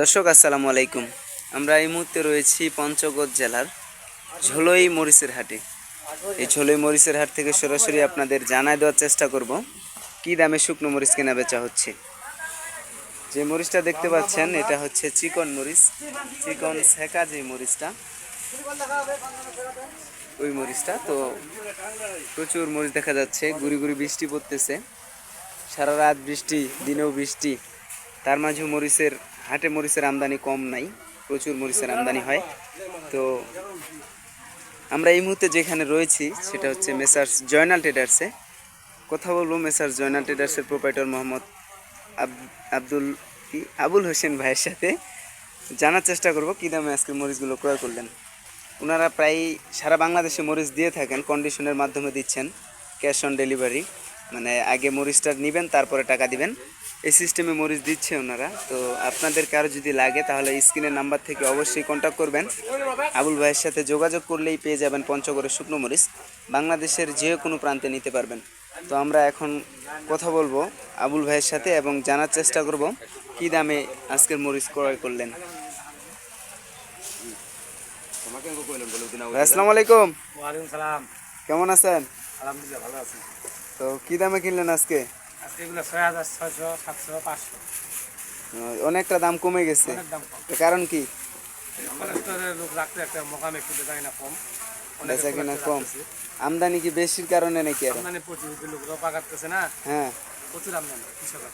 দর্শক, আসসালামু আলাইকুম। আমরা এই মুহূর্তে রয়েছি পঞ্চগড় জেলার ঝোলই মরিচের হাটে। এই ঝোলই মরিচের হাট থেকে সরাসরি আপনাদের জানায় দেওয়ার চেষ্টা করব, কি দামে শুকনো মরিচ কেনা বেচা হচ্ছে। যে মরিচটা দেখতে পাচ্ছেন, এটা হচ্ছে চিকন মরিচ। চিকন শেখা যে মরিচটা, ওই মরিচটা। তো প্রচুর মরিচ দেখা যাচ্ছে, গুড়ি গুড়ি বৃষ্টি পড়তেছে। সারা রাত বৃষ্টি, দিনেও বৃষ্টি। তার মাঝেও মরিচের হাটে মরিচের আমদানি কম নাই, প্রচুর মরিচের আমদানি হয়। তো আমরা এই মুহূর্তে যেখানে রয়েছি, সেটা হচ্ছে মেসার্স জয়নাল ট্রেডার্সে কথা বলব মেসার্স জয়নাল ট্রেডার্সের প্রোপাইটর মোহাম্মদ আব- আব্দুল আবুল হোসেন ভাইয়ের সাথে জানার চেষ্টা করব, কী দামে আজকে মরিচগুলো ক্রয় করলেন? ওনারা প্রায় সারা বাংলাদেশে মরিচ দিয়ে থাকেন কন্ডিশনের মাধ্যমে দিচ্ছেন ক্যাশ অন ডেলিভারি মানে আগে মরিচটা নেবেন, তারপরে টাকা দিবেন। এই সিস্টেমে মরিচ দিচ্ছে ওনারা। তো আপনাদের কারও যদি লাগে তাহলে স্ক্রিনের নাম্বার থেকে অবশ্যই কন্ট্যাক্ট করবেন। আবুল ভাইয়ের সাথে যোগাযোগ করলেই পেয়ে যাবেন পঞ্চগড়ের শুকনো মরিচ। বাংলাদেশের যে কোনো প্রান্তে নিতে পারবেন। তো আমরা এখন কথা বলব আবুল ভাইয়ের সাথে এবং জানার চেষ্টা করব কী দামে আজকের মরিচ ক্রয় করলেন। আসসালামু আলাইকুম। ওয়ালাইকুম সালাম। কেমন আছেন? আলহামদুলিল্লাহ ভালো আছি। তো কি দামে কিনলেন আজকে? এগুলো ছয় হাজার ছয়শো সাতশো পাঁচশো। অনেকটা দাম কমে গেছে। কারণ কি? লোক রাখতে একটা মোকাম একটু দেখায় না কম। বেচা কিনা কম। আমদানি কি বেশির কারণে নাকি আর? আমদানি প্রচুর লোক রোপা কাটতেছে না হ্যাঁ। প্রচুর আমদানি কৃষকের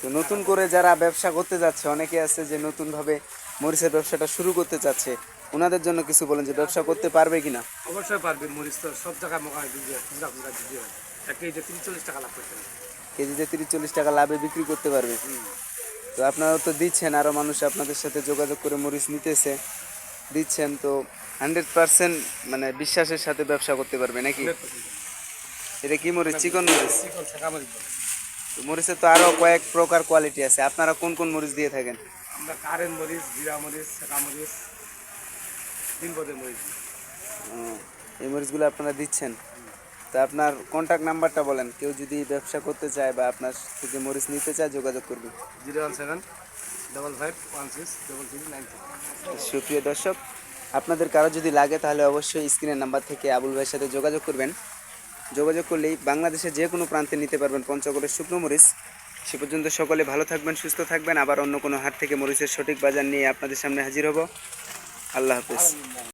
তো নতুন করে যারা ব্যবসা করতে যাচ্ছে অনেকে আছে যে নতুন ভাবে মরিচের ব্যবসাটা শুরু করতে চাচ্ছে। ওনাদের জন্য কিছু বলেন যে ব্যবসা করতে পারবে কিনা? অবশ্যই পারবে মরিচ তো সব জায়গায় মোকামে বিক্রি হয় খুচরা খুচরা বিক্রি হয়। এক কেজিতে তিরিশ চল্লিশ টাকা লাভ করতে কেজিতে তিরিশ চল্লিশ টাকা লাভে বিক্রি করতে পারবে। তো আপনারা তো দিচ্ছেন আরও মানুষ আপনাদের সাথে যোগাযোগ করে মরিচ নিতেছে। দিচ্ছেন তো হান্ড্রেড পার্সেন্ট মানে বিশ্বাসের সাথে ব্যবসা করতে পারবে নাকি? এটা কি মরিচ? চিকন মরিচ। তো মরিচের তো আরও কয়েক প্রকার কোয়ালিটি আছে। আপনারা কোন কোন মরিচ দিয়ে থাকেন? আমরা কারেন্ট মরিচ জিরা মরিচ শেখা মরিচ তিন পদের মরিচ। এই মরিচগুলো আপনারা দিচ্ছেন? তা আপনার কন্ট্যাক্ট নাম্বারটা বলেন। কেউ যদি ব্যবসা করতে চায় বা আপনার থেকে মরিচ নিতে চায় যোগাযোগ করবে zero one seven double five one six double three nine সুপ্রিয় দর্শক আপনাদের কারও যদি লাগে তাহলে অবশ্যই স্ক্রিনের নাম্বার থেকে আবুল ভাইয়ের সাথে যোগাযোগ করবেন। যোগাযোগ করলেই বাংলাদেশের যে কোনো প্রান্তে নিতে পারবেন পঞ্চগড়ের শুকনো মরিচ। সে পর্যন্ত সকলে ভালো থাকবেন সুস্থ থাকবেন। আবার অন্য কোনো হাট থেকে মরিচের সঠিক বাজার নিয়ে আপনাদের সামনে হাজির হব। আল্লাহ হাফেজ।